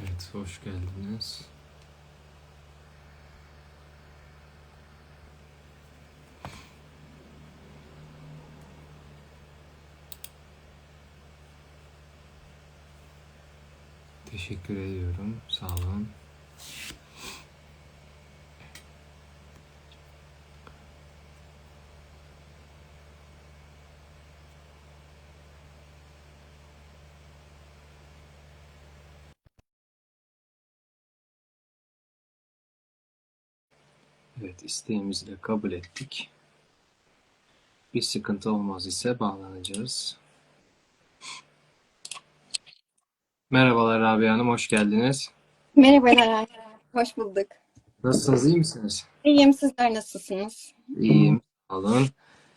Evet, hoş geldiniz. Teşekkür ediyorum. Sağ olun. Evet, isteğimizi de kabul ettik. Bir sıkıntı olmaz ise bağlanacağız. Merhabalar Rabia Hanım, hoş geldiniz. Merhabalar, hoş bulduk. Nasılsınız, iyi misiniz? İyiyim, sizler nasılsınız? İyiyim, sağ olun.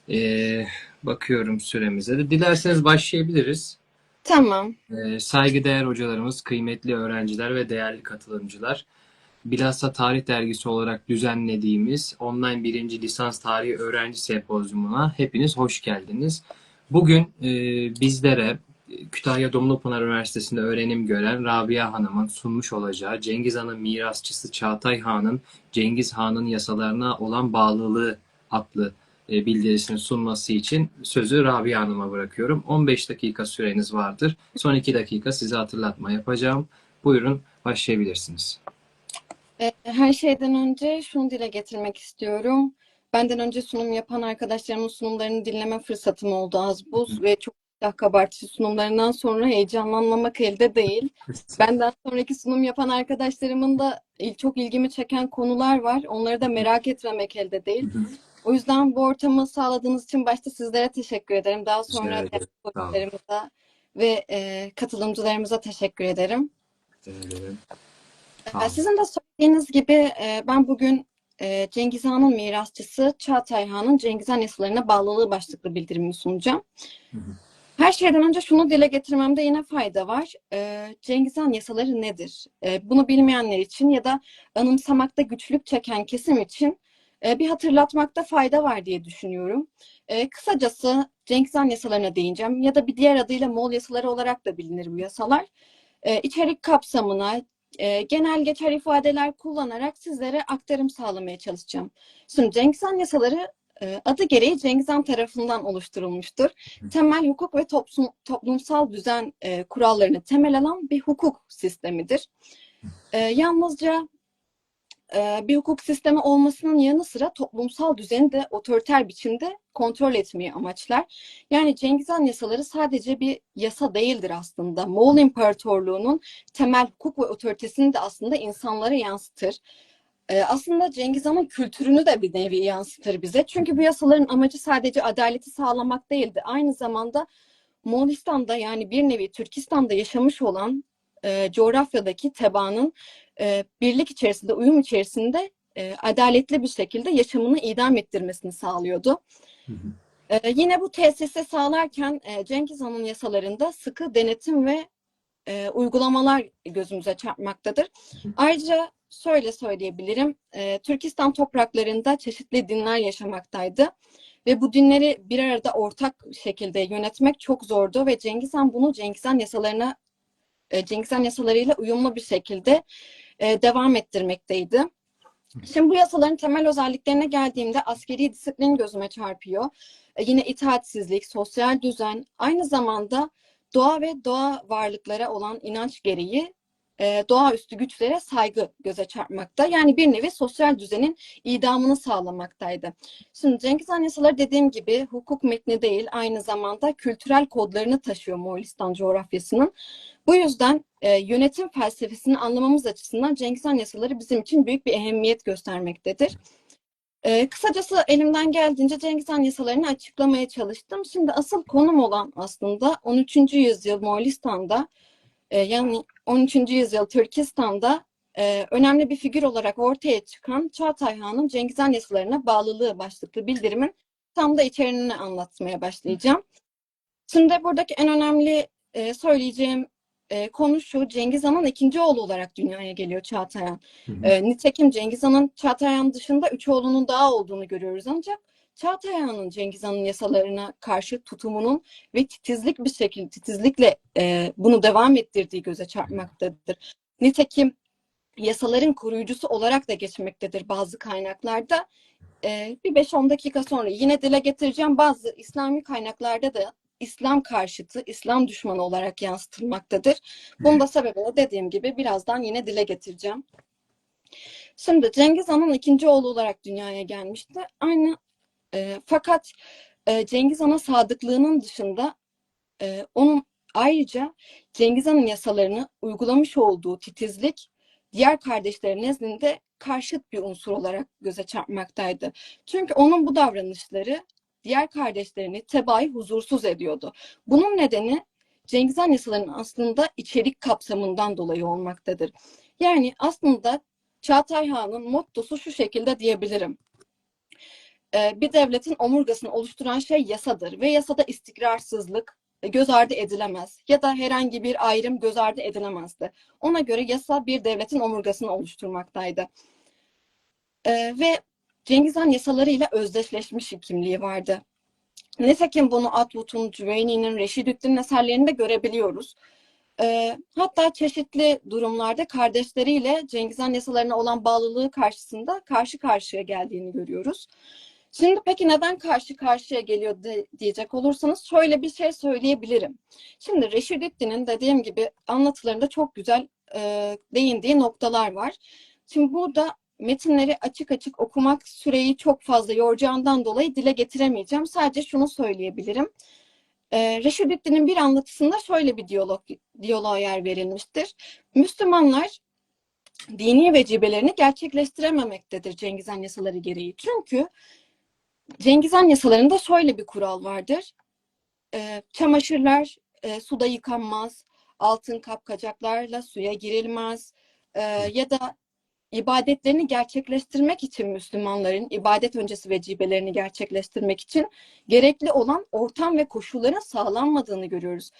Ee, bakıyorum süremize de. Dilerseniz başlayabiliriz. Tamam, Ee, saygıdeğer hocalarımız, kıymetli öğrenciler ve değerli katılımcılar. Bilhassa Tarih Dergisi olarak düzenlediğimiz online birinci lisans tarihi öğrenci sempozyumuna hepiniz hoş geldiniz. Bugün e, bizlere e, Kütahya Dumlupınar Üniversitesi'nde öğrenim gören Rabia Hanım'ın sunmuş olacağı Cengiz Han'ın mirasçısı Çağatay Han'ın Cengiz Han'ın yasalarına olan bağlılığı adlı e, bildirisini sunması için sözü Rabia Hanım'a bırakıyorum. 15 dakika süreniz vardır. Son 2 dakika size hatırlatma yapacağım. Buyurun başlayabilirsiniz. Ee, her şeyden önce şunu dile getirmek istiyorum. Benden önce sunum yapan arkadaşlarımın sunumlarını dinleme fırsatım oldu az buz ve çok iştah kabartıcı sunumlarından sonra heyecanlanmamak elde değil. Benden sonraki sunum yapan arkadaşlarımın da çok ilgimi çeken konular var. Onları da merak etmemek elde değil. O yüzden bu ortamı sağladığınız için başta sizlere teşekkür ederim. Daha sonra hocalarımıza ve e, katılımcılarımıza teşekkür ederim. Rica ederim. Ee, Tamam. Sizin de söylediğiniz gibi e, ben bugün e, Cengiz Han'ın mirasçısı Çağatay Han'ın Cengiz Han yasalarına bağlılığı başlıklı bildirimimi sunacağım. Hı hı. Her şeyden önce şunu dile getirmemde yine fayda var. E, Cengiz Han yasaları nedir? E, bunu bilmeyenler için ya da anımsamakta güçlük çeken kesim için e, bir hatırlatmakta fayda var diye düşünüyorum. Kısacası Cengiz Han yasalarına değineceğim ya da bir diğer adıyla Moğol yasaları olarak da bilinir bu yasalar. İçerik kapsamına, e, genel geçer ifadeler kullanarak sizlere aktarım sağlamaya çalışacağım. Şimdi Cengiz Han yasaları e, adı gereği Cengiz Han tarafından oluşturulmuştur. Temel hukuk ve toplum, toplumsal düzen e, kurallarını temel alan bir hukuk sistemidir. E, yalnızca bir hukuk sistemi olmasının yanı sıra toplumsal düzeni de otoriter biçimde kontrol etmeyi amaçlar. Yani Cengiz Han yasaları sadece bir yasa değildir aslında. Moğol İmparatorluğu'nun temel hukuk ve otoritesini de aslında insanlara yansıtır. Ee, aslında Cengiz Han'ın kültürünü de bir nevi yansıtır bize. Çünkü bu yasaların amacı sadece adaleti sağlamak değildi. Aynı zamanda Moğolistan'da yani bir nevi Türkistan'da yaşamış olan e, coğrafyadaki tebaanın e, birlik içerisinde, uyum içerisinde e, adaletli bir şekilde yaşamını idam ettirmesini sağlıyordu. Hı hı. Ee, yine bu tesisi sağlarken e, Cengiz Han'ın yasalarında sıkı denetim ve e, uygulamalar gözümüze çarpmaktadır. Ayrıca şöyle söyleyebilirim, e, Türkistan topraklarında çeşitli dinler yaşamaktaydı ve bu dinleri bir arada ortak şekilde yönetmek çok zordu ve Cengiz Han bunu Cengiz Han yasalarına, e, Cengiz Han yasalarıyla uyumlu bir şekilde e, devam ettirmekteydi. Şimdi bu yasaların temel özelliklerine geldiğimde askeri disiplin gözüme çarpıyor. E, yine itaatsizlik, sosyal düzen, aynı zamanda doğa ve doğa varlıklara olan inanç gereği e, doğaüstü güçlere saygı göze çarpmakta. Yani bir nevi sosyal düzenin idamını sağlamaktaydı. Şimdi Cengiz Han yasaları dediğim gibi hukuk metni değil, aynı zamanda kültürel kodlarını taşıyor Moğolistan coğrafyasının. Bu yüzden e, yönetim felsefesini anlamamız açısından Cengiz Han yasaları bizim için büyük bir ehemmiyet göstermektedir. E, kısacası elimden geldiğince Cengiz Han yasalarını açıklamaya çalıştım. Şimdi asıl konum olan aslında 13. yüzyıl Moğolistan'da e, yani 13. yüzyıl Türkistan'da e, önemli bir figür olarak ortaya çıkan Çağatay Han'ın Cengiz Han yasalarına bağlılığı başlıklı bildirimin tam da içeriğini anlatmaya başlayacağım. Şimdi buradaki en önemli e, söyleyeceğim e, konu şu, Cengiz Han'ın ikinci oğlu olarak dünyaya geliyor Çağatay Han. E, nitekim Cengiz Han'ın Çağatay Han dışında üç oğlunun daha olduğunu görüyoruz ancak Çağatay Han'ın Cengiz Han'ın yasalarına karşı tutumunun ve titizlik bir şekilde titizlikle e, bunu devam ettirdiği göze çarpmaktadır. nitekim yasaların koruyucusu olarak da geçmektedir bazı kaynaklarda. Ee, bir 5-10 dakika sonra yine dile getireceğim. Bazı İslami kaynaklarda da İslam karşıtı, İslam düşmanı olarak yansıtılmaktadır. Bunun da sebebini dediğim gibi birazdan yine dile getireceğim. Şimdi Cengiz Han'ın ikinci oğlu olarak dünyaya gelmişti. Aynı e, fakat e, Cengiz Han'a sadıklığının dışında e, onun ayrıca Cengiz Han'ın yasalarını uygulamış olduğu titizlik diğer kardeşleri nezdinde karşıt bir unsur olarak göze çarpmaktaydı. Çünkü onun bu davranışları diğer kardeşlerini tebai huzursuz ediyordu. Bunun nedeni Cengiz Han yasalarının aslında içerik kapsamından dolayı olmaktadır. Yani aslında Çağatay Han'ın mottosu şu şekilde diyebilirim. Ee, bir devletin omurgasını oluşturan şey yasadır ve yasada istikrarsızlık e, göz ardı edilemez ya da herhangi bir ayrım göz ardı edilemezdi. Ona göre yasa bir devletin omurgasını oluşturmaktaydı. Ee, ve Cengiz Han yasalarıyla özdeşleşmiş kimliği vardı. Nitekim bunu Atwood'un, Cüveyni'nin, Reşidüddin'in eserlerinde görebiliyoruz. Ee, hatta çeşitli durumlarda kardeşleriyle Cengiz Han yasalarına olan bağlılığı karşısında karşı karşıya geldiğini görüyoruz. Şimdi peki neden karşı karşıya geliyor de, diyecek olursanız şöyle bir şey söyleyebilirim. Şimdi Reşidüddin'in dediğim gibi anlatılarında çok güzel e, değindiği noktalar var. Şimdi burada metinleri açık açık okumak süreyi çok fazla yoracağından dolayı dile getiremeyeceğim. Sadece şunu söyleyebilirim. Ee, Reşidüddin'in bir anlatısında şöyle bir diyalog, diyaloğa yer verilmiştir. Müslümanlar dini vecibelerini gerçekleştirememektedir Cengiz Han yasaları gereği. Çünkü Cengiz Han yasalarında şöyle bir kural vardır. Ee, çamaşırlar e, suda yıkanmaz, altın kapkacaklarla suya girilmez e, ya da ibadetlerini gerçekleştirmek için Müslümanların ibadet öncesi vecibelerini gerçekleştirmek için gerekli olan ortam ve koşulların sağlanmadığını görüyoruz.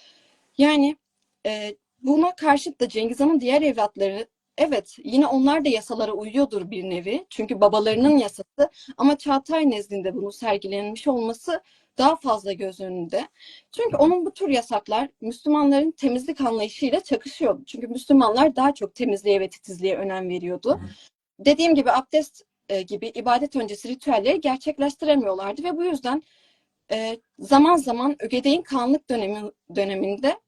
Yani e, buna karşıt da Cengiz Han'ın diğer evlatları evet yine onlar da yasalara uyuyordur bir nevi. Çünkü babalarının yasası ama Çağatay nezdinde bunu sergilenmiş olması daha fazla göz önünde. Çünkü onun bu tür yasaklar Müslümanların temizlik anlayışıyla çakışıyordu. Çünkü Müslümanlar daha çok temizliğe ve titizliğe önem veriyordu. Dediğim gibi abdest e, gibi ibadet öncesi ritüelleri gerçekleştiremiyorlardı ve bu yüzden e, zaman zaman Ögedey'in kanlık dönemi döneminde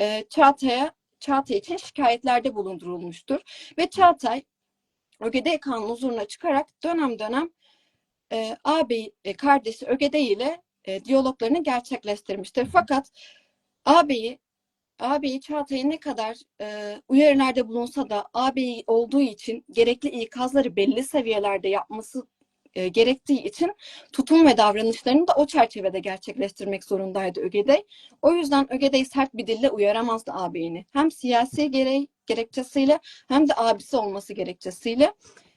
e, Çağatay'a Çağatay için şikayetlerde bulundurulmuştur. Ve Çağatay Ögedey kanun huzuruna çıkarak dönem dönem e, ağabey e, kardeşi Ögedey ile e, diyaloglarını gerçekleştirmiştir. Fakat ağabeyi ağabeyi Çağatay'ın ne kadar e, uyarılarda bulunsa da ağabeyi olduğu için gerekli ikazları belli seviyelerde yapması e, gerektiği için tutum ve davranışlarını da o çerçevede gerçekleştirmek zorundaydı Ögedey. O yüzden Ögedey sert bir dille uyaramazdı ağabeyini. Hem siyasi gereği, gerekçesiyle hem de abisi olması gerekçesiyle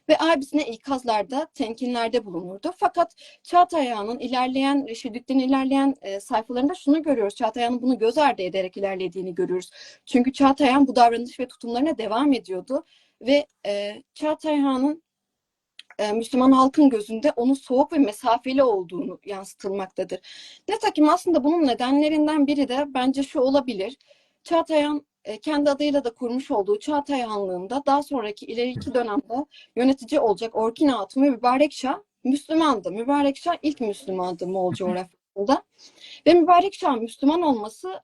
ve abisine ikazlarda, tenkinlerde bulunurdu. Fakat Çağatay Ağa'nın ilerleyen, Reşidüddin ilerleyen e, sayfalarında şunu görüyoruz. Çağatay Ağa'nın bunu göz ardı ederek ilerlediğini görüyoruz. Çünkü Çağatay Ağa'nın bu davranış ve tutumlarına devam ediyordu. Ve e, Çağatay Ağa'nın e, Müslüman halkın gözünde onun soğuk ve mesafeli olduğunu yansıtılmaktadır. Nitekim aslında bunun nedenlerinden biri de bence şu olabilir. Çağatay Han e, kendi adıyla da kurmuş olduğu Çağatay Hanlığı'nda daha sonraki ileriki dönemde yönetici olacak Orkin Hatun ve Mübarek Şah Müslümandı. Mübarek Şah ilk Müslümandı Moğol coğrafyasında. Ve Mübarek Şah Müslüman olması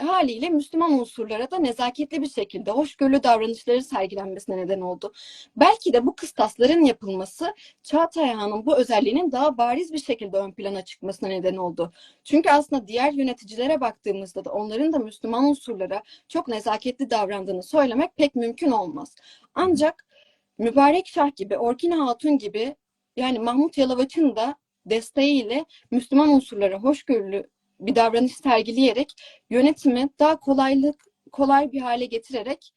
haliyle Müslüman unsurlara da nezaketli bir şekilde hoşgörülü davranışları sergilenmesine neden oldu. Belki de bu kıstasların yapılması Çağatay Han'ın bu özelliğinin daha bariz bir şekilde ön plana çıkmasına neden oldu. Çünkü aslında diğer yöneticilere baktığımızda da onların da Müslüman unsurlara çok nezaketli davrandığını söylemek pek mümkün olmaz. Ancak Mübarek Şah gibi, Orkin Hatun gibi yani Mahmut Yalavaç'ın da desteğiyle Müslüman unsurlara hoşgörülü bir davranış sergileyerek yönetimi daha kolaylık kolay bir hale getirerek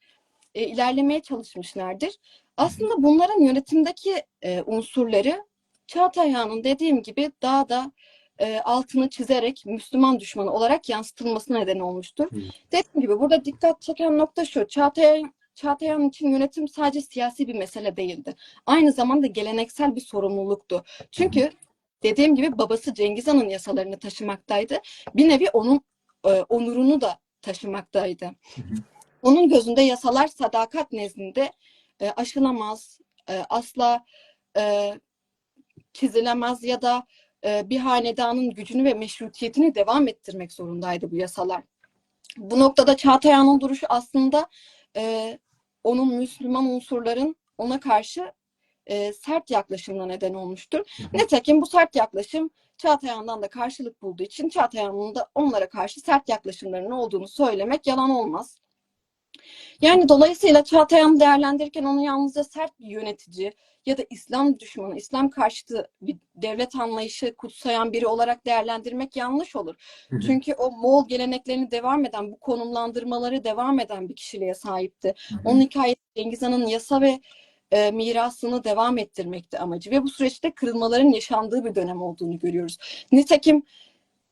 e, ilerlemeye çalışmışlardır. Aslında bunların yönetimdeki e, unsurları Çağatay Han'ın dediğim gibi daha da e, altını çizerek Müslüman düşmanı olarak yansıtılmasına neden olmuştur. Hı. Dediğim gibi burada dikkat çeken nokta şu. Çağatay Çağatay Han için yönetim sadece siyasi bir mesele değildi. Aynı zamanda geleneksel bir sorumluluktu. Çünkü dediğim gibi babası Cengiz Han'ın yasalarını taşımaktaydı. Bir nevi onun e, onurunu da taşımaktaydı. Onun gözünde yasalar sadakat nezdinde e, aşılamaz, e, asla e, çizilemez ya da e, bir hanedanın gücünü ve meşrutiyetini devam ettirmek zorundaydı bu yasalar. Bu noktada Çağatay Ağa'nın duruşu aslında e, onun Müslüman unsurların ona karşı e, sert yaklaşımına neden olmuştur. Hı hı. Nitekim bu sert yaklaşım Çağatay Ağa'ndan da karşılık bulduğu için Çağatay Ağa'nın da onlara karşı sert yaklaşımlarının olduğunu söylemek yalan olmaz. Yani dolayısıyla Çağatay Ağa'nı değerlendirirken onu yalnızca sert bir yönetici ya da İslam düşmanı, İslam karşıtı bir devlet anlayışı kutsayan biri olarak değerlendirmek yanlış olur. Hı hı. Çünkü o Moğol geleneklerini devam eden, bu konumlandırmaları devam eden bir kişiliğe sahipti. Hı. Onun hikayesi Cengiz Han'ın yasa ve e, mirasını devam ettirmekti amacı ve bu süreçte kırılmaların yaşandığı bir dönem olduğunu görüyoruz. Nitekim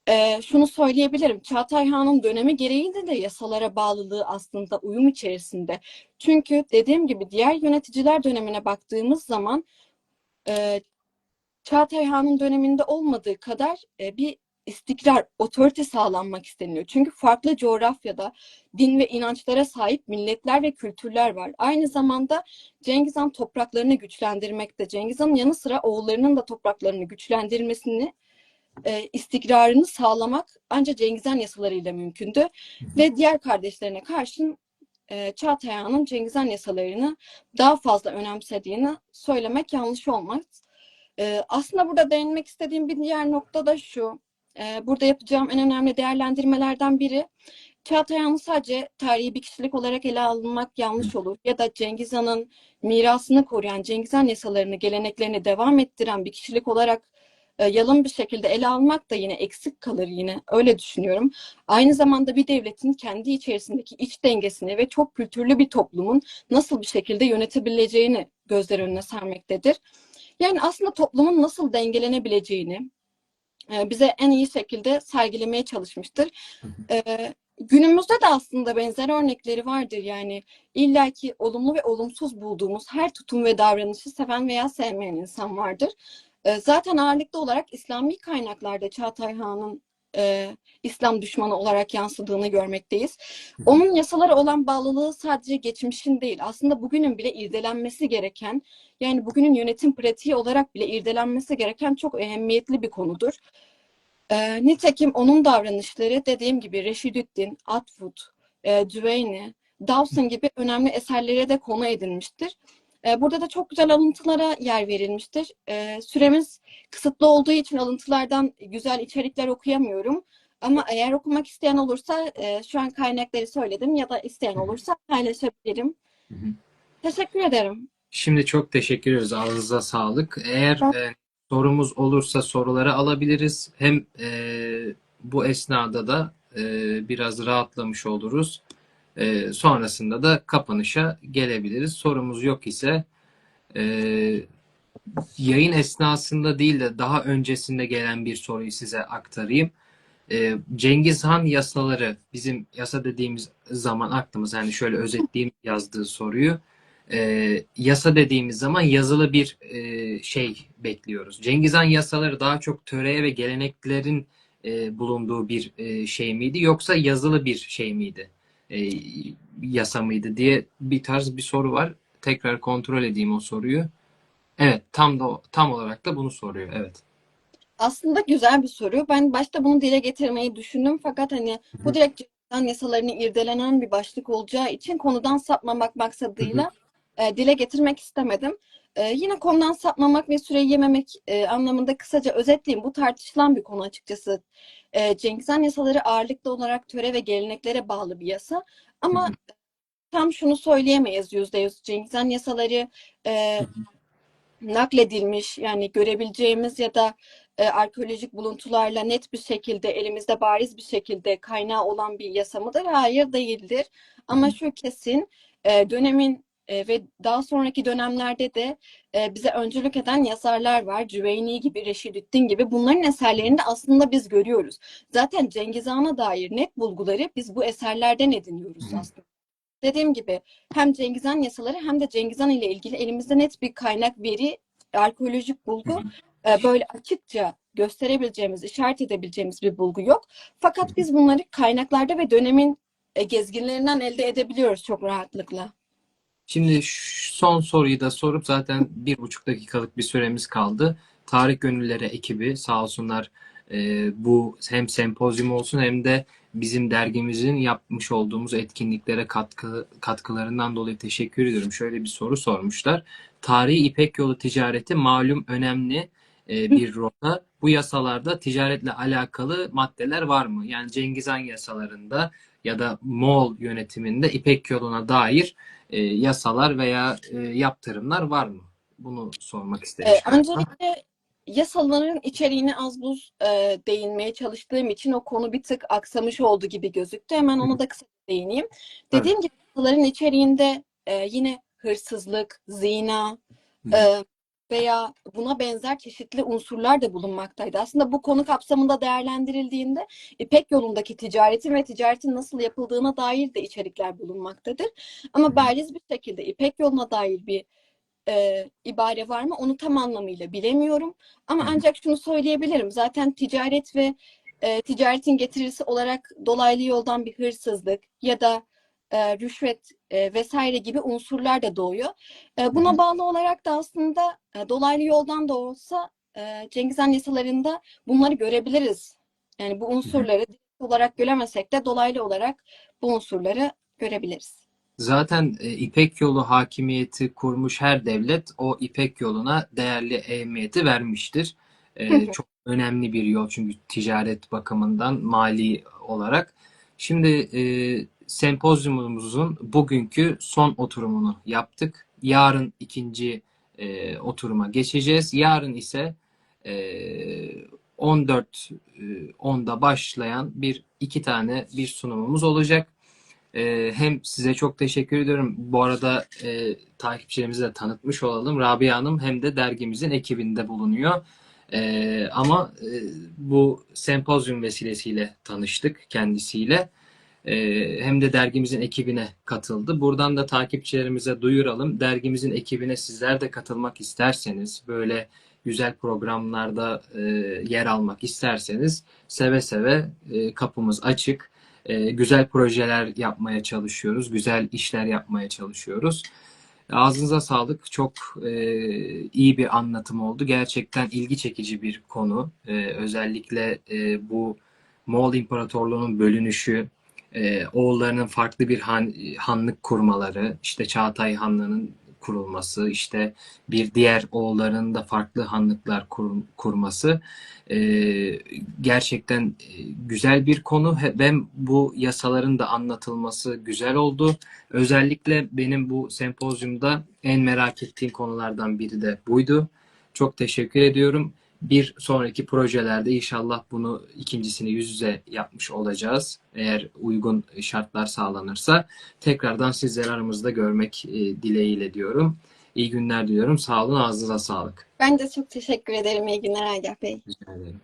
e, şunu söyleyebilirim. Çağatay Han'ın dönemi gereğinde de yasalara bağlılığı aslında uyum içerisinde. Çünkü dediğim gibi diğer yöneticiler dönemine baktığımız zaman e, Çağatay Han'ın döneminde olmadığı kadar e, bir istikrar, otorite sağlanmak isteniyor. Çünkü farklı coğrafyada din ve inançlara sahip milletler ve kültürler var. Aynı zamanda Cengiz Han topraklarını güçlendirmekte. Cengiz Han'ın yanı sıra oğullarının da topraklarını güçlendirmesini, e, istikrarını sağlamak ancak Cengiz Han yasalarıyla mümkündü. Ve diğer kardeşlerine karşın e, Çağatay Han'ın Cengiz Han yasalarını daha fazla önemsediğini söylemek yanlış olmaz. E, aslında burada değinmek istediğim bir diğer nokta da şu. E, burada yapacağım en önemli değerlendirmelerden biri Çağatay Han'ı sadece tarihi bir kişilik olarak ele alınmak yanlış olur. Ya da Cengiz Han'ın mirasını koruyan, Cengiz Han yasalarını, geleneklerini devam ettiren bir kişilik olarak e, yalın bir şekilde ele almak da yine eksik kalır yine. Öyle düşünüyorum. Aynı zamanda bir devletin kendi içerisindeki iç dengesini ve çok kültürlü bir toplumun nasıl bir şekilde yönetebileceğini gözler önüne sermektedir. Yani aslında toplumun nasıl dengelenebileceğini e, bize en iyi şekilde sergilemeye çalışmıştır. E, günümüzde de aslında benzer örnekleri vardır. Yani illaki olumlu ve olumsuz bulduğumuz her tutum ve davranışı seven veya sevmeyen insan vardır. E, zaten ağırlıklı olarak İslami kaynaklarda Çağatay Han'ın e, İslam düşmanı olarak yansıdığını görmekteyiz. Onun yasalara olan bağlılığı sadece geçmişin değil, aslında bugünün bile irdelenmesi gereken, yani bugünün yönetim pratiği olarak bile irdelenmesi gereken çok ehemmiyetli bir konudur. E, nitekim onun davranışları dediğim gibi Reşidüddin, Atwood, e, Düveyni, Dawson gibi önemli eserlere de konu edilmiştir. E, burada da çok güzel alıntılara yer verilmiştir. E, süremiz kısıtlı olduğu için alıntılardan güzel içerikler okuyamıyorum. Ama eğer okumak isteyen olursa e, şu an kaynakları söyledim ya da isteyen olursa paylaşabilirim. Hı hı. Teşekkür ederim. Şimdi çok teşekkür ederiz. Ağzınıza sağlık. Eğer Ben- e, sorumuz olursa soruları alabiliriz. Hem e, bu esnada da e, biraz rahatlamış oluruz. E, sonrasında da kapanışa gelebiliriz. Sorumuz yok ise e, yayın esnasında değil de daha öncesinde gelen bir soruyu size aktarayım. E, Cengiz Han yasaları bizim yasa dediğimiz zaman aklımız yani şöyle özetleyeyim yazdığı soruyu. E, yasa dediğimiz zaman yazılı bir e, şey bekliyoruz. Cengiz Han yasaları daha çok töreye ve geleneklerin e, bulunduğu bir e, şey miydi yoksa yazılı bir şey miydi? E, yasa mıydı diye bir tarz bir soru var. Tekrar kontrol edeyim o soruyu. Evet, tam da tam olarak da bunu soruyor. Evet. Aslında güzel bir soru. Ben başta bunu dile getirmeyi düşündüm fakat hani Hı hı. bu direkt Cengiz yasalarını irdelenen bir başlık olacağı için konudan sapmamak maksadıyla e, dile getirmek istemedim. E, yine konudan sapmamak ve süreyi yememek e, anlamında kısaca özetleyeyim. Bu tartışılan bir konu açıkçası. E, Cengiz Han yasaları ağırlıklı olarak töre ve geleneklere bağlı bir yasa. Ama tam şunu söyleyemeyiz yüzde yüz. Cengiz Han yasaları e, nakledilmiş yani görebileceğimiz ya da e, arkeolojik buluntularla net bir şekilde elimizde bariz bir şekilde kaynağı olan bir yasa mıdır? Hayır değildir. Ama şu kesin e, dönemin e, ve daha sonraki dönemlerde de e, bize öncülük eden yazarlar var. Cüveyni gibi, Reşidüddin gibi. Bunların eserlerinde aslında biz görüyoruz. Zaten Cengiz Han'a dair net bulguları biz bu eserlerden ediniyoruz Hı aslında. Dediğim gibi hem Cengiz Han yasaları hem de Cengiz Han ile ilgili elimizde net bir kaynak veri, arkeolojik bulgu e, böyle açıkça gösterebileceğimiz, işaret edebileceğimiz bir bulgu yok. Fakat biz bunları kaynaklarda ve dönemin e, gezginlerinden elde edebiliyoruz çok rahatlıkla. Şimdi son soruyu da sorup zaten bir buçuk dakikalık bir süremiz kaldı. Tarih Gönülleri ekibi sağ olsunlar e, bu hem sempozyum olsun hem de bizim dergimizin yapmış olduğumuz etkinliklere katkı katkılarından dolayı teşekkür ediyorum. Şöyle bir soru sormuşlar. Tarihi İpek Yolu ticareti malum önemli e, bir rota. Bu yasalarda ticaretle alakalı maddeler var mı? Yani Cengiz Han yasalarında ya da Moğol yönetiminde İpek Yolu'na dair e, yasalar veya e, yaptırımlar var mı? Bunu sormak istedim. Ee, öncelikle yasaların içeriğine az buz e, değinmeye çalıştığım için o konu bir tık aksamış oldu gibi gözüktü. Hemen ona da kısa değineyim. Dediğim gibi yasaların içeriğinde e, yine hırsızlık, zina e, veya buna benzer çeşitli unsurlar da bulunmaktaydı. Aslında bu konu kapsamında değerlendirildiğinde İpek yolundaki ticaretin ve ticaretin nasıl yapıldığına dair de içerikler bulunmaktadır. Ama bariz bir şekilde İpek yoluna dair bir e, ibare var mı onu tam anlamıyla bilemiyorum. Ama ancak şunu söyleyebilirim. Zaten ticaret ve e, ticaretin getirisi olarak dolaylı yoldan bir hırsızlık ya da e, rüşvet e, vesaire gibi unsurlar da doğuyor. E, buna bağlı olarak da aslında e, dolaylı yoldan da olsa e, Cengiz Han yasalarında bunları görebiliriz. Yani bu unsurları direkt olarak göremesek de dolaylı olarak bu unsurları görebiliriz. Zaten e, İpek Yolu hakimiyeti kurmuş her devlet o İpek Yolu'na değerli ehemmiyeti vermiştir. E, çok önemli bir yol çünkü ticaret bakımından mali olarak. Şimdi e, sempozyumumuzun bugünkü son oturumunu yaptık. Yarın ikinci e, oturuma geçeceğiz. Yarın ise e, 14 e, 10'da başlayan bir iki tane bir sunumumuz olacak. Ee, hem size çok teşekkür ediyorum. Bu arada e, takipçilerimizi de tanıtmış olalım. Rabia Hanım hem de dergimizin ekibinde bulunuyor. Ee, ama e, bu sempozyum vesilesiyle tanıştık kendisiyle. Ee, hem de dergimizin ekibine katıldı. Buradan da takipçilerimize duyuralım. Dergimizin ekibine sizler de katılmak isterseniz, böyle güzel programlarda e, yer almak isterseniz seve seve e, kapımız açık. E, güzel projeler yapmaya çalışıyoruz. Güzel işler yapmaya çalışıyoruz. Ağzınıza sağlık. Çok e, iyi bir anlatım oldu. Gerçekten ilgi çekici bir konu. E, özellikle e, bu Moğol İmparatorluğu'nun bölünüşü, e, oğullarının farklı bir han, hanlık kurmaları, işte Çağatay Hanlığı'nın kurulması, işte bir diğer oğulların da farklı hanlıklar kur, kurması e, gerçekten e, güzel bir konu. Ben bu yasaların da anlatılması güzel oldu. Özellikle benim bu sempozyumda en merak ettiğim konulardan biri de buydu. Çok teşekkür ediyorum. Bir sonraki projelerde inşallah bunu ikincisini yüz yüze yapmış olacağız. Eğer uygun şartlar sağlanırsa tekrardan sizleri aramızda görmek e, dileğiyle diyorum. İyi günler diliyorum. Sağ olun, ağzınıza sağlık. Ben de çok teşekkür ederim. İyi günler Agah Bey. Rica ederim.